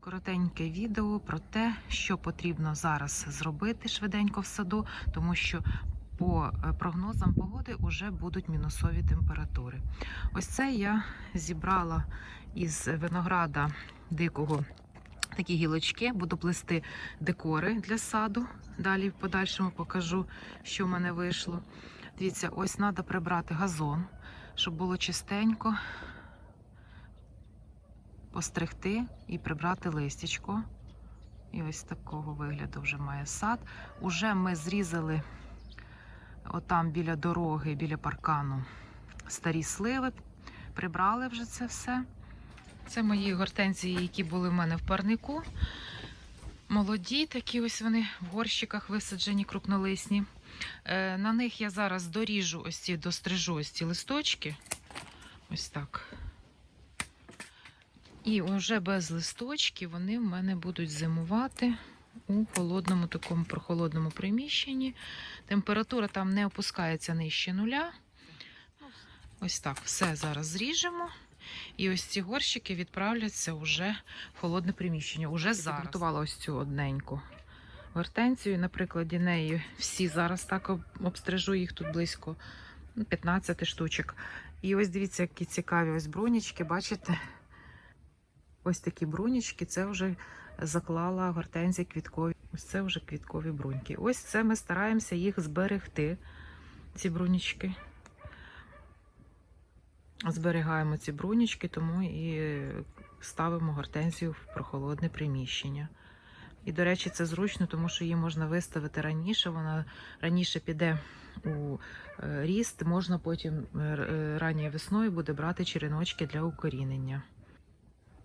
Коротеньке відео про те, що потрібно зараз зробити швиденько в саду, тому що по е, прогнозам погоди вже будуть мінусові температури. Ось це я зібрала із винограда дикого такі гілочки. Буду плести декори для саду. Далі в подальшому покажу, що в мене вийшло. Дивіться, ось треба прибрати газон, щоб було чистенько постригти і прибрати листячко. І ось такого вигляду вже має сад. Уже ми зрізали отам біля дороги, біля паркану старі сливи. Прибрали вже це все. Це мої гортензії, які були в мене в парнику. Молоді, такі ось вони в горщиках висаджені, крупнолисні. Е, на них я зараз доріжу ось ці, дострижу ось ці листочки. Ось так. І вже без листочків вони в мене будуть зимувати у холодному такому прохолодному приміщенні. Температура там не опускається нижче нуля. Ось так, все зараз зріжемо. І ось ці горщики відправляться вже в холодне приміщення. Уже зараз. Готувала ось цю одненьку гортензію. На прикладі неї всі зараз так об- обстрижу їх тут близько ну, 15 штучок. І ось дивіться, які цікаві ось брунічки, бачите? Ось такі брунічки, це вже заклала гортензія квіткові. Ось це вже квіткові бруньки. Ось це ми стараємося їх зберегти, ці брунічки. Зберігаємо ці брунічки, тому і ставимо гортензію в прохолодне приміщення. І, до речі, це зручно, тому що її можна виставити раніше. Вона раніше піде у е, ріст, можна потім е, е, ранньою весною буде брати череночки для укорінення.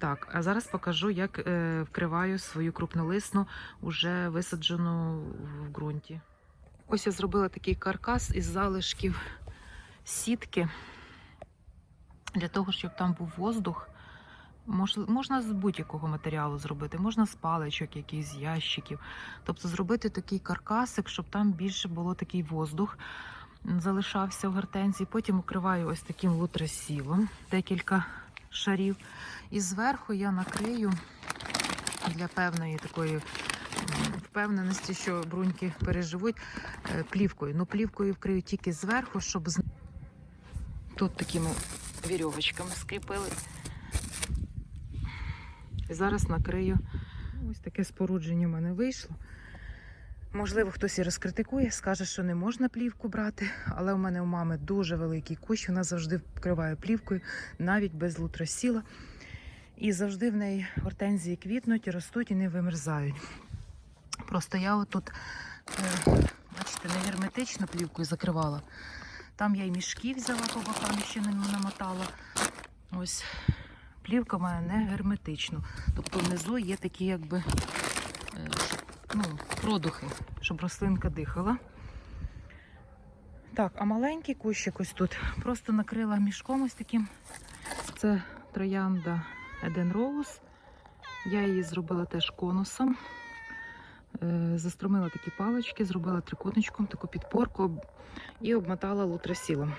Так, а зараз покажу, як е, вкриваю свою крупнолисну, уже висаджену в ґрунті. Ось я зробила такий каркас із залишків сітки для того, щоб там був воздух. Мож, можна з будь-якого матеріалу зробити, можна з паличок, якихось з ящиків. Тобто зробити такий каркасик, щоб там більше було такий воздух, залишався в гортензії. Потім укриваю ось таким лутрасілом, декілька шарів. І зверху я накрию для певної такої впевненості, що бруньки переживуть е, плівкою. Ну, плівкою вкрию тільки зверху, щоб тут такими вірьовочками скріпили. І зараз накрию. Ось таке спорудження в мене вийшло. Можливо, хтось і розкритикує, скаже, що не можна плівку брати, але у мене у мами дуже великий кущ, вона завжди вкриває плівкою, навіть без лутросіла. І завжди в неї гортензії квітнуть, ростуть і не вимерзають. Просто я отут, е, бачите, не герметично плівкою закривала. Там я й мішки взяла по бокам, ще не намотала. Ось плівка в не герметична. Тобто внизу є такі, якби е, ну, продухи, щоб рослинка дихала. Так, а маленький кущик ось тут просто накрила мішком ось таким. Це троянда Eden Rose. Я її зробила теж конусом. Е, Застромила такі палички, зробила трикутничком таку підпорку і обмотала лутрасілом.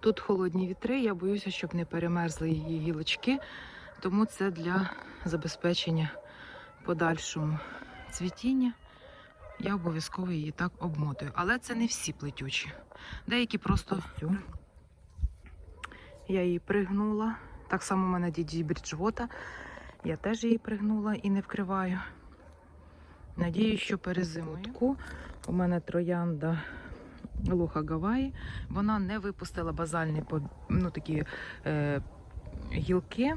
Тут холодні вітри, я боюся, щоб не перемерзли її гілочки, тому це для забезпечення подальшому цвітіння. Я обов'язково її так обмотую. Але це не всі плетючі. Деякі просто всю. Я її пригнула. Так само у мене діді Бріджвота. Я теж її пригнула і не вкриваю. Надію, що перезимую. У мене троянда Луха Гаваї. Вона не випустила базальні ну, такі е, гілки.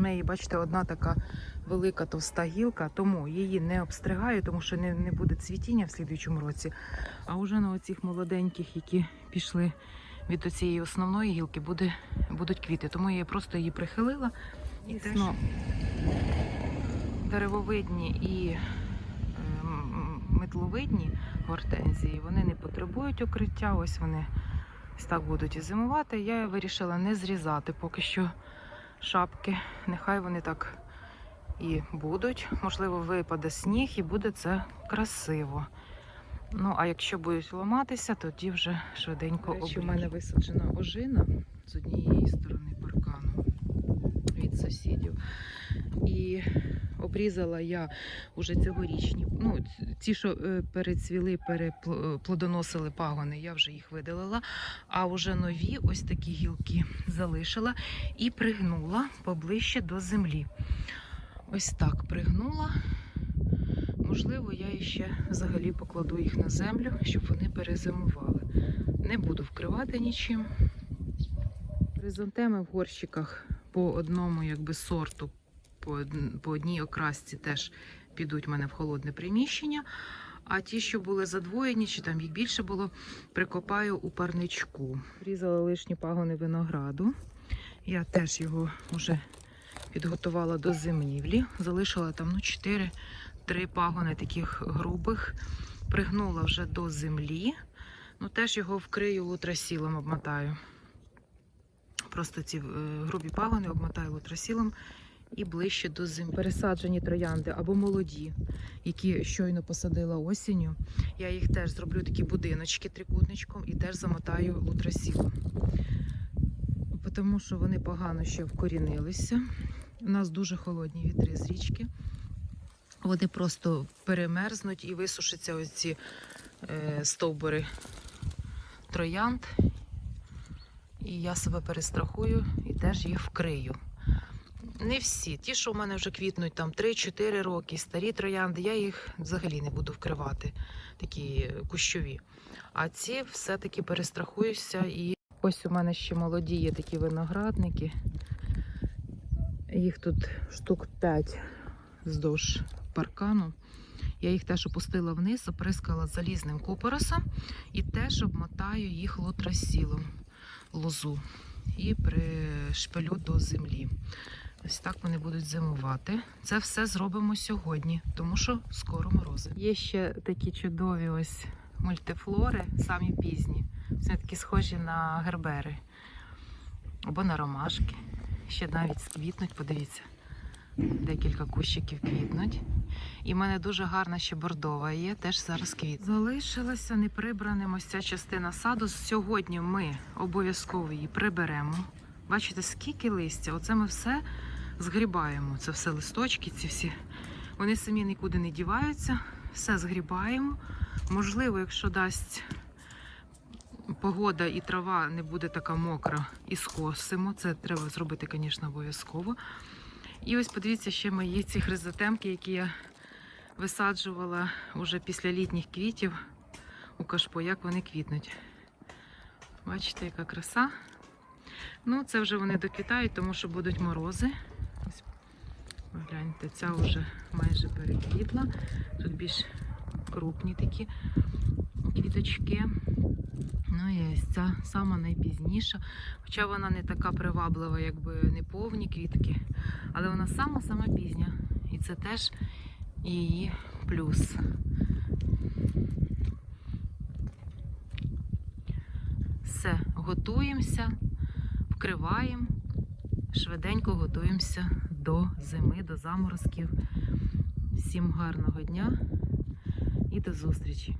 У неї, бачите, одна така велика товста гілка, тому її не обстригаю, тому що не, не буде цвітіння в слідуючому році. А вже на оцих молоденьких, які пішли від цієї основної гілки, буде, будуть квіти. Тому я просто її прихилила. І теж деревовидні і е, метловидні гортензії, вони не потребують укриття. Ось вони ось так будуть і зимувати. Я вирішила не зрізати поки що шапки. Нехай вони так і будуть. Можливо, випаде сніг і буде це красиво. Ну, а якщо будуть ламатися, тоді вже швиденько речі, У мене висаджена ожина з однієї сторони паркану від сусідів. І Обрізала я уже цьогорічні. Ну, ті, що е, перецвіли, переплодоносили пагони, я вже їх видалила. А вже нові ось такі гілки залишила і пригнула поближче до землі. Ось так пригнула. Можливо, я ще взагалі покладу їх на землю, щоб вони перезимували. Не буду вкривати нічим. Хризантеми в горщиках по одному якби, сорту, по, одній окрасці теж підуть в мене в холодне приміщення. А ті, що були задвоєні, чи там їх більше було, прикопаю у парничку. Різала лишні пагони винограду. Я теж його вже підготувала до зимівлі. Залишила там ну, 4 три пагони таких грубих. Пригнула вже до землі. Ну, теж його вкрию лутрасілом, обмотаю. Просто ці е, грубі пагони обмотаю лутрасілом і ближче до землі. Пересаджені троянди або молоді, які щойно посадила осінню. Я їх теж зроблю такі будиночки трикутничком і теж замотаю лутрасілом. Тому що вони погано ще вкорінилися. У нас дуже холодні вітри з річки. Вони просто перемерзнуть і висушаться ось ці е, стовбури троянд. І я себе перестрахую і теж їх вкрию. Не всі. Ті, що в мене вже квітнуть там 3-4 роки, старі троянди, я їх взагалі не буду вкривати, такі кущові. А ці все-таки перестрахуюся. І ось у мене ще молоді є такі виноградники. Їх тут штук 5 вздовж паркану. Я їх теж опустила вниз, оприскала залізним купоросом і теж обмотаю їх лотрасілом лозу і пришпилю до землі. Ось так вони будуть зимувати. Це все зробимо сьогодні, тому що скоро морози. Є ще такі чудові ось мультифлори, самі пізні. Вони такі схожі на гербери або на ромашки. Ще навіть сквітнуть, подивіться. Декілька кущиків квітнуть. І в мене дуже гарна ще бордова є, теж зараз квіт. Залишилася неприбраним ось ця частина саду. Сьогодні ми обов'язково її приберемо. Бачите, скільки листя? Оце ми все згрібаємо. Це все листочки, ці всі. Вони самі нікуди не діваються. Все згрібаємо. Можливо, якщо дасть погода і трава не буде така мокра, і скосимо. Це треба зробити, звісно, обов'язково. І ось подивіться ще мої ці хризотемки, які я висаджувала уже після літніх квітів у кашпо, як вони квітнуть. Бачите, яка краса. Ну, це вже вони доквітають, тому що будуть морози. Ось, гляньте, ця вже майже переквітла. Тут більш крупні такі квіточки. Ну і ось ця сама найпізніша. Хоча вона не така приваблива, якби не повні квітки, але вона сама-сама пізня. І це теж її плюс. Все, готуємося, вкриваємо, швиденько готуємося до зими, до заморозків. Всім гарного дня і до зустрічі!